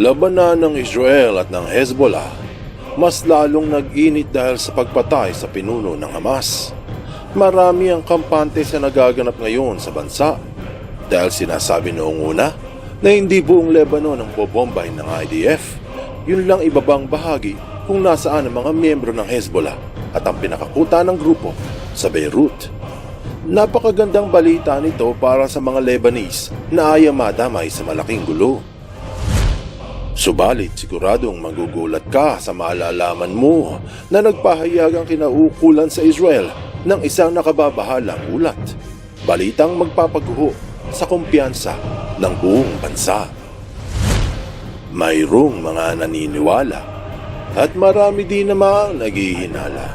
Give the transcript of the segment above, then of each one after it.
Labanan ng Israel at ng Hezbollah mas lalong nag-init dahil sa pagpatay sa pinuno ng Hamas. Marami ang kampante sa nagaganap ngayon sa bansa dahil sinasabi noong una na hindi buong Lebanon ang bobombahin ng IDF. Yun lang ibabang bahagi kung nasaan ang mga miyembro ng Hezbollah at ang pinakakuta ng grupo sa Beirut. Napakagandang balita nito para sa mga Lebanese na ayaw madamay sa malaking gulo. Subalit siguradong magugulat ka sa maalalaman mo na nagpahayag ang kinaukulan sa Israel ng isang nakababahalang ulat. Balitang magpapaguho sa kumpiyansa ng buong bansa. Mayroong mga naniniwala at marami din namang naghihinala.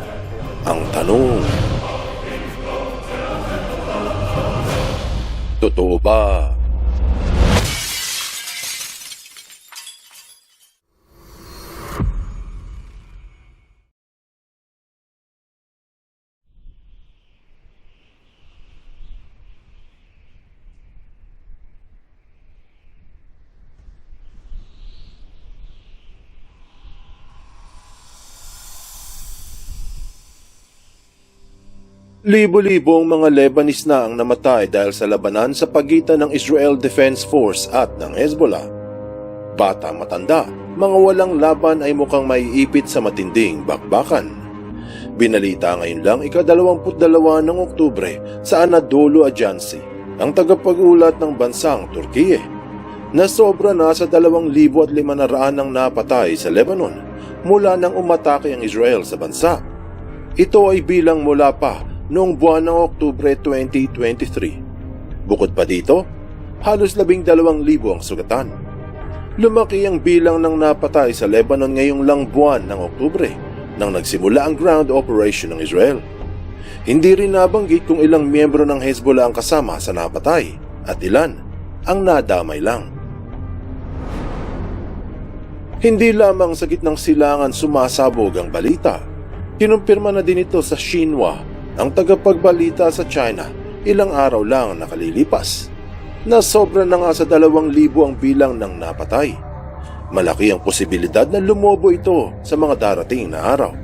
Ang tanong, Totoo ba Libo-libo ang mga Lebanese na ang namatay dahil sa labanan sa pagitan ng Israel Defense Force at ng Hezbollah. Bata matanda, mga walang laban ay mukhang maiipit sa matinding bakbakan. Binalita ngayon lang ika-22 ng Oktubre sa Anadolu Agency, ang tagapag-ulat ng bansang Turkiye, na sobra na sa 2,500 ang napatay sa Lebanon mula nang umatake ang Israel sa bansa. Ito ay bilang mula pa noong buwan ng Oktubre 2023. Bukod pa dito, halos labing dalawang libo ang sugatan. Lumaki ang bilang ng napatay sa Lebanon ngayong lang buwan ng Oktubre nang nagsimula ang ground operation ng Israel. Hindi rin nabanggit kung ilang miyembro ng Hezbollah ang kasama sa napatay at ilan ang nadamay lang. Hindi lamang sa gitnang silangan sumasabog ang balita. Kinumpirma na din ito sa Xinhua, ang tagapagbalita sa China, ilang araw lang nakalilipas. Na sobra na nga sa dalawang libo ang bilang ng napatay. Malaki ang posibilidad na lumobo ito sa mga darating na araw.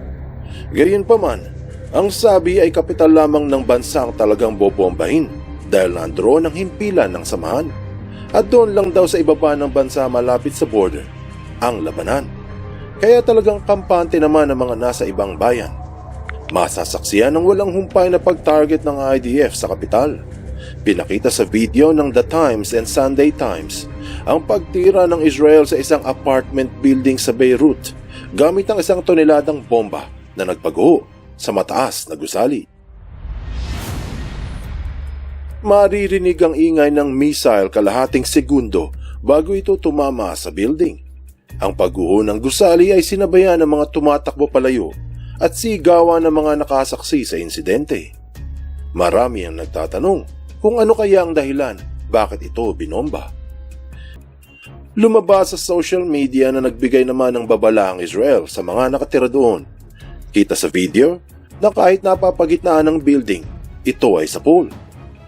Gayunpaman, ang sabi ay kapital lamang ng bansa ang talagang bobombahin dahil nandoon ang himpilan ng samahan. At doon lang daw sa ibaba ng bansa malapit sa border ang labanan. Kaya talagang kampante naman ang mga nasa ibang bayan. Masasaksiyan ng walang humpay na pag-target ng IDF sa kapital. Pinakita sa video ng The Times and Sunday Times ang pagtira ng Israel sa isang apartment building sa Beirut gamit ang isang toneladang bomba na nagpaguho sa mataas na gusali. Maririnig ang ingay ng missile kalahating segundo bago ito tumama sa building. Ang pagguho ng gusali ay sinabayan ng mga tumatakbo palayo at sigawan ng mga nakasaksi sa insidente. Marami ang nagtatanong kung ano kaya ang dahilan bakit ito binomba. Lumabas sa social media na nagbigay naman ng babala ang Israel sa mga nakatira doon. Kita sa video na kahit napapagitnaan ng building, ito ay sa pool.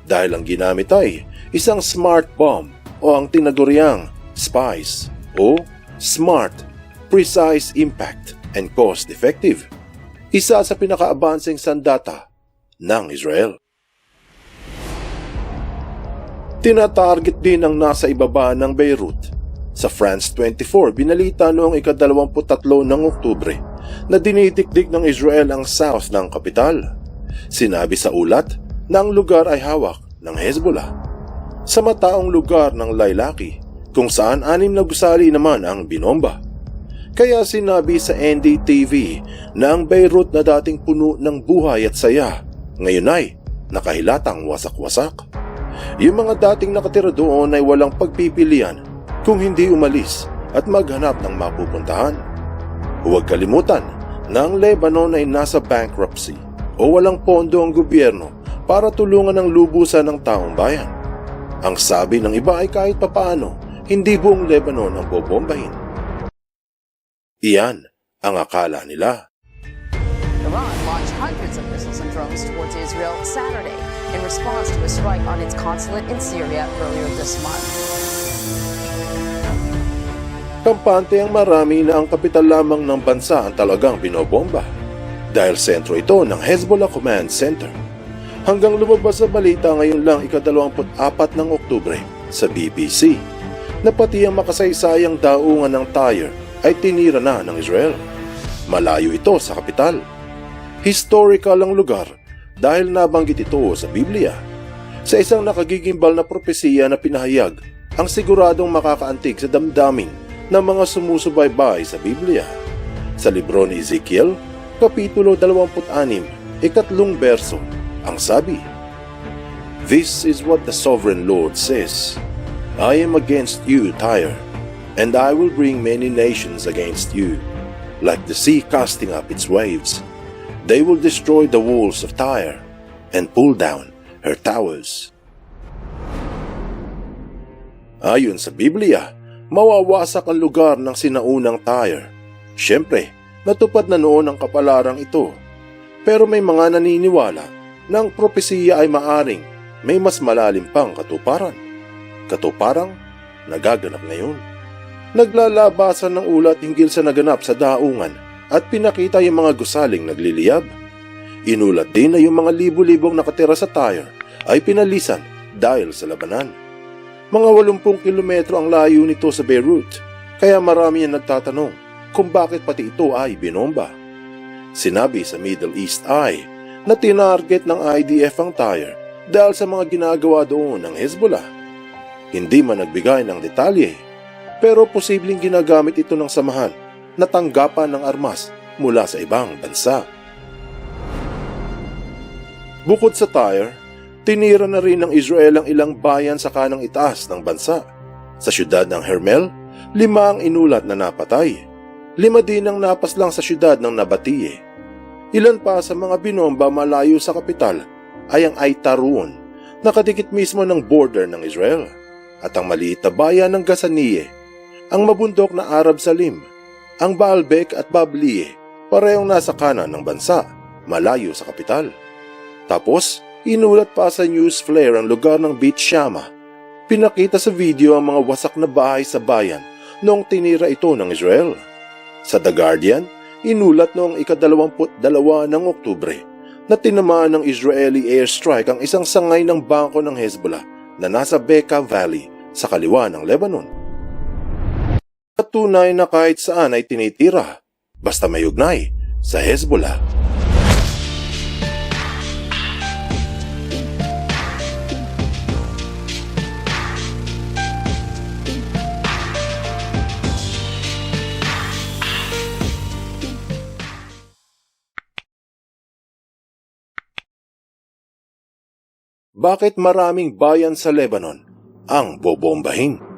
Dahil ang ginamit ay isang smart bomb o ang tinaguriang SPICE o Smart, Precise Impact and Cost Effective. Isa sa pinaka-advancing sandata ng Israel. Tinatarget din ang nasa ibaba ng Beirut. Sa France 24, binalita noong ika-23 ng Oktubre na dinidikdik ng Israel ang south ng kapital. Sinabi sa ulat na ang lugar ay hawak ng Hezbollah. Sa mataong lugar ng Lailaki, kung saan anim na gusali naman ang binomba. Kaya sinabi sa NDTV na ang Beirut na dating puno ng buhay at saya, ngayon ay nakahilatang wasak-wasak. Yung mga dating nakatira doon ay walang pagpipilian kung hindi umalis at maghanap ng mapupuntahan. Huwag kalimutan na ang Lebanon ay nasa bankruptcy o walang pondo ang gobyerno para tulungan ang lubusan ng taong bayan. Ang sabi ng iba ay kahit papaano, hindi buong Lebanon ang bobombahin. Iyan ang akala nila. Iran launched hundreds of missiles and drones towards Israel Saturday in response to a strike on its consulate in Syria earlier this month. Kampante ang marami na ang kapital lamang ng bansa ang talagang binobomba dahil sentro ito ng Hezbollah Command Center. Hanggang lumabas sa balita ngayon lang ika-24 ng Oktubre sa BBC na pati ang makasaysayang daungan ng Tyre ay tinira na ng Israel. Malayo ito sa kapital. Historical ang lugar dahil nabanggit ito sa Biblia. Sa isang nakagigimbal na propesiya na pinahayag ang siguradong makakaantig sa damdamin ng mga sumusubaybay sa Biblia. Sa libro ni Ezekiel, Kapitulo 26, ikatlong berso, ang sabi, This is what the sovereign Lord says, I am against you, Tyre, and I will bring many nations against you, like the sea casting up its waves. They will destroy the walls of Tyre and pull down her towers. Ayon sa Biblia, mawawasak ang lugar ng sinaunang Tyre. Siyempre, natupad na noon ang kapalarang ito. Pero may mga naniniwala na ang propesiya ay maaring may mas malalim pang katuparan. Katuparang nagaganap ngayon. Naglalabasan ng ulat hinggil sa naganap sa daungan at pinakita yung mga gusaling nagliliyab. Inulat din na yung mga libo-libong nakatira sa Tyre ay pinalisan dahil sa labanan. Mga 80 kilometro ang layo nito sa Beirut, kaya marami ang nagtatanong kung bakit pati ito ay binomba. Sinabi sa Middle East Eye na tinarget ng IDF ang Tyre dahil sa mga ginagawa doon ng Hezbollah. Hindi man nagbigay ng detalye, pero posibleng ginagamit ito ng samahan na tanggapan ng armas mula sa ibang bansa. Bukod sa Tyre, tinira na rin ng Israel ang ilang bayan sa kanang itaas ng bansa. Sa syudad ng Hermel, lima ang inulat na napatay. Lima din ang napaslang sa syudad ng Nabatie. Ilan pa sa mga binomba malayo sa kapital ay ang Aitaruon, nakadikit mismo ng border ng Israel, at ang maliit na bayan ng Gazaniye, ang mabundok na Arab Salim, ang Baalbek at Bablie, parehong nasa kanan ng bansa, malayo sa kapital. Tapos, inulat pa sa news flare ang lugar ng Beach Shama. Pinakita sa video ang mga wasak na bahay sa bayan noong tinira ito ng Israel. Sa The Guardian, inulat noong ikadalawamput dalawa ng Oktubre na tinamaan ng Israeli airstrike ang isang sangay ng bangko ng Hezbollah na nasa Bekaa Valley sa kaliwa ng Lebanon. At tunay na kahit saan ay tinitira, basta may ugnay sa Hezbollah. Bakit maraming bayan sa Lebanon ang bobombahin?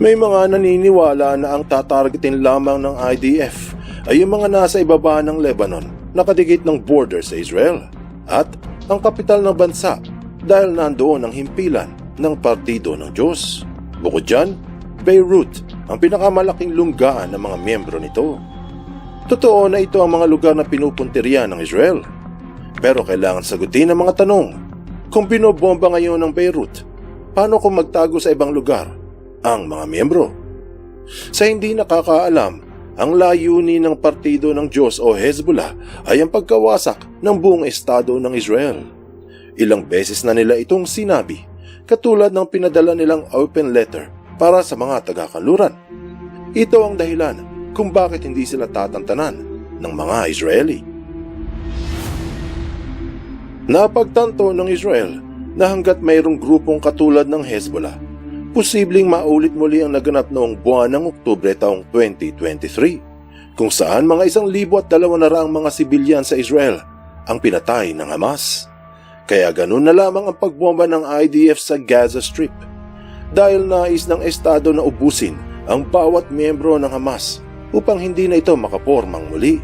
May mga naniniwala na ang tatargetin lamang ng IDF ay yung mga nasa ibaba ng Lebanon, nakadikit ng border sa Israel, at ang kapital ng bansa dahil nandoon ang himpilan ng Partido ng Diyos. Bukod dyan, Beirut ang pinakamalaking lunggaan ng mga miyembro nito. Totoo na ito ang mga lugar na pinupuntirya ng Israel. Pero kailangan sagutin ang mga tanong. Kung binobomba ngayon ng Beirut, paano kung magtago sa ibang lugar ang mga miyembro? Sa hindi nakakaalam, ang layunin ng Partido ng Diyos o Hezbollah ay ang pagkawasak ng buong estado ng Israel. Ilang beses na nila itong sinabi, katulad ng pinadala nilang open letter para sa mga taga-kanluran. Ito ang dahilan kung bakit hindi sila tatantanan ng mga Israeli. Napagtanto ng Israel na hanggat mayroong grupong katulad ng Hezbollah, posibleng maulit muli ang naganap noong buwan ng Oktubre taong 2023, kung saan mga isang libo at dalawa na raang mga sibilyan sa Israel ang pinatay ng Hamas. Kaya ganun na lamang ang pagbomba ng IDF sa Gaza Strip dahil nais ng Estado na ubusin ang bawat miyembro ng Hamas upang hindi na ito makapormang muli.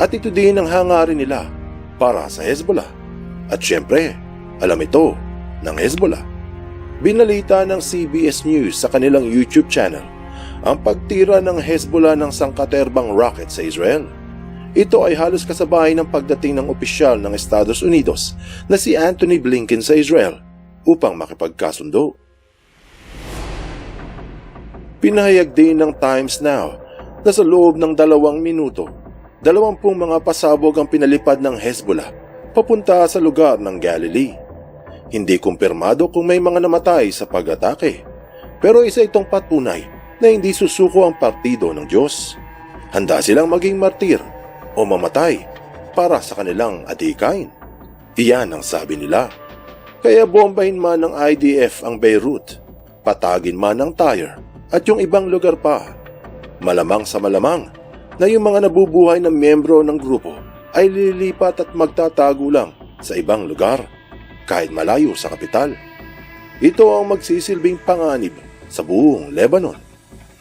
At ito din ang hangarin nila para sa Hezbollah. At syempre, alam ito ng Hezbollah. Binalita ng CBS News sa kanilang YouTube channel ang pagtira ng Hezbollah ng sangkaterbang rocket sa Israel. Ito ay halos kasabay ng pagdating ng opisyal ng Estados Unidos na si Anthony Blinken sa Israel upang makipagkasundo. Pinahayag din ng Times Now na sa loob ng dalawang minuto, dalawampung mga pasabog ang pinalipad ng Hezbollah papunta sa lugar ng Galilee. Hindi kumpirmado kung may mga namatay sa pag-atake, pero isa itong patunay na hindi susuko ang partido ng Diyos. Handa silang maging martir o mamatay para sa kanilang adhikain. Iyan ang sabi nila. Kaya bombahin man ng IDF ang Beirut, patagin man ng Tyre at yung ibang lugar pa. Malamang sa malamang na yung mga nabubuhay na miyembro ng grupo ay lilipat at magtatago lang sa ibang lugar kahit malayo sa kapital. Ito ang magsisilbing panganib sa buong Lebanon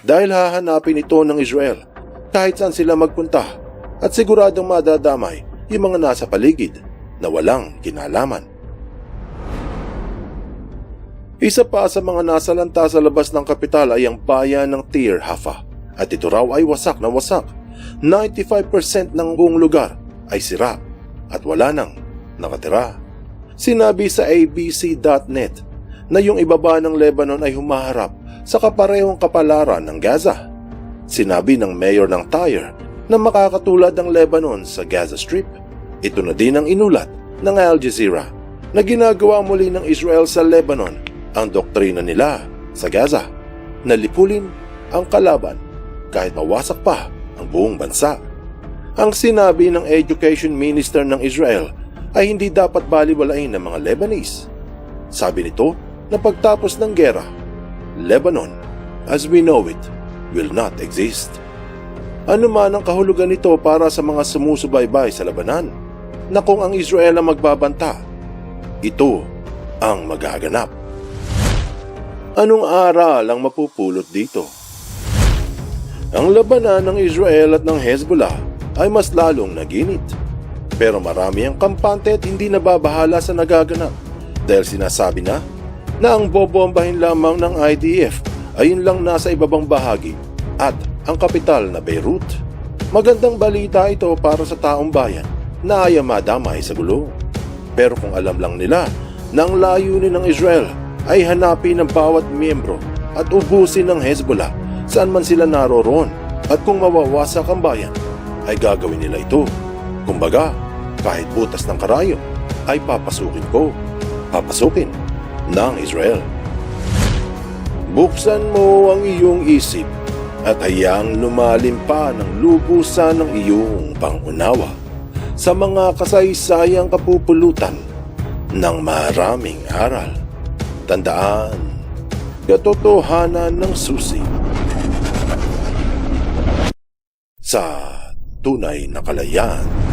dahil hahanapin ito ng Israel kahit saan sila magpunta at siguradong madadamay yung mga nasa paligid na walang kinalaman. Isa pa sa mga nasalanta sa labas ng kapital ay ang bayan ng Tir Hafa at ito raw ay wasak na wasak. 95% ng buong lugar ay sira at wala nang nakatira. Sinabi sa abc.net na yung ibaba ng Lebanon ay humaharap sa kaparehong kapalaran ng Gaza. Sinabi ng mayor ng Tyre na makakatulad ng Lebanon sa Gaza Strip. Ito na din ang inulat ng Al Jazeera na ginagawa muli ng Israel sa Lebanon ang doktrina nila sa Gaza na lipulin ang kalaban kahit mawasak pa ang buong bansa. Ang sinabi ng Education Minister ng Israel ay hindi dapat baliwalain ng mga Lebanese. Sabi nito na pagtapos ng gera, Lebanon, as we know it, will not exist. Ano man ang kahulugan nito para sa mga sumusubaybay sa labanan na kung ang Israel ang magbabanta, ito ang magaganap. Anong aral ang mapupulot dito? Ang labanan ng Israel at ng Hezbollah ay mas lalong naginit. Pero marami ang kampante at hindi nababahala sa nagaganap dahil sinasabi na na ang bobombahin lamang ng IDF ay yun lang nasa ibabang bahagi at ang kapital na Beirut. Magandang balita ito para sa taong bayan na ayaw madamay sa gulo. Pero kung alam lang nila na ang layunin ng Israel ay hanapin ang bawat miyembro at ubusin ng Hezbollah saan man sila naroroon at kung mawawasak ang bayan ay gagawin nila ito. Kumbaga, kahit butas ng karayo ay papasukin ko. Papasukin ng Israel. Buksan mo ang iyong isip at hayaang lumalim pa ng lubusan ng iyong pangunawa sa mga kasaysayang kapupulutan ng maraming aral. Tandaan, katotohanan ng susi sa tunay na kalayaan.